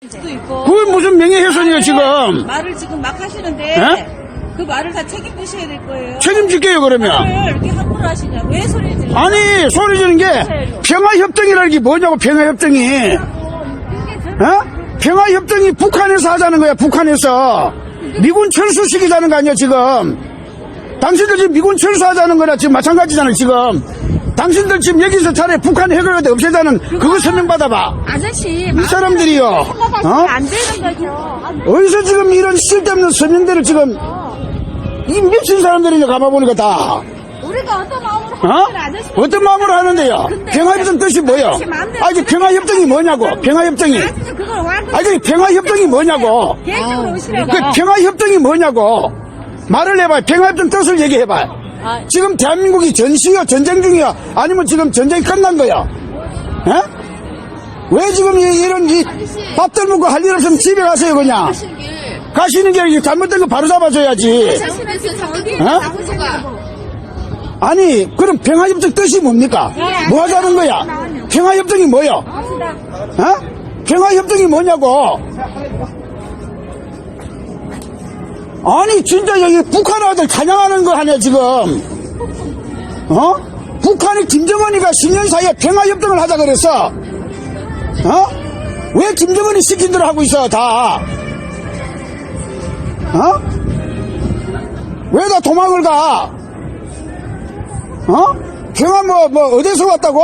그게 무슨 명예훼손이에요, 지금? 말을 지금 막 하시는데 예? 그 말을 다 책임지셔야 될 거예요. 책임질게요, 그러면. 말을 이렇게 함부로 하시냐? 왜 소리 질러? 아니, 소리 지는 게 평화협정이라는 게 뭐냐고, 평화협정이. 어? 평화협정이 북한에서 하자는 거야, 북한에서. 미군 철수시키자는 거 아니야, 지금. 당신들 지금 미군 철수하자는 거나 지금 마찬가지잖아, 지금. 당신들 지금 여기서 차라리 북한 핵을 없애자는 그거 설명받아봐. 아저씨, 이 사람들이요. 어? 안 되는 거죠. 어디서 지금 이런 쓸데없는 서명들을 지금 이 미친 사람들이냐 가봐보니까 다 우리가 어떤 마음으로 어? 하는 아저씨 어떤 마음으로 하는데요 평화협정 뜻이 뭐예요 아니 평화협정이 뭐냐고 평화협정이 아저씨 그걸 완전 아니 평화협정이 뭐냐고. 그 평화협정이 뭐냐고 말을 해봐 평화협정 뜻을 얘기해봐 지금 대한민국이 전시요 전쟁 중이야? 아니면 지금 전쟁이 끝난 거야? 에? 왜 지금 이- 이런 이 밥들 먹고 할 일 없으면 집에 가세요 그냥? 가시는 게 잘못된 거 바로 잡아줘야지. 어디 어? 아니 그럼 평화협정 뜻이 뭡니까? 뭐 하자는 거야? 평화협정이 뭐야 어? 평화협정이 뭐냐고 아니 진짜 여기 북한 아들 찬양하는 거 하냐 지금 어? 북한이 김정은이가 10년 사이에 평화협정을 하자 그랬어 어? 왜 김정은이 시킨 대로 하고 있어 다 어? 왜 다 도망을 가? 어? 평화 뭐, 뭐, 어디서 왔다고?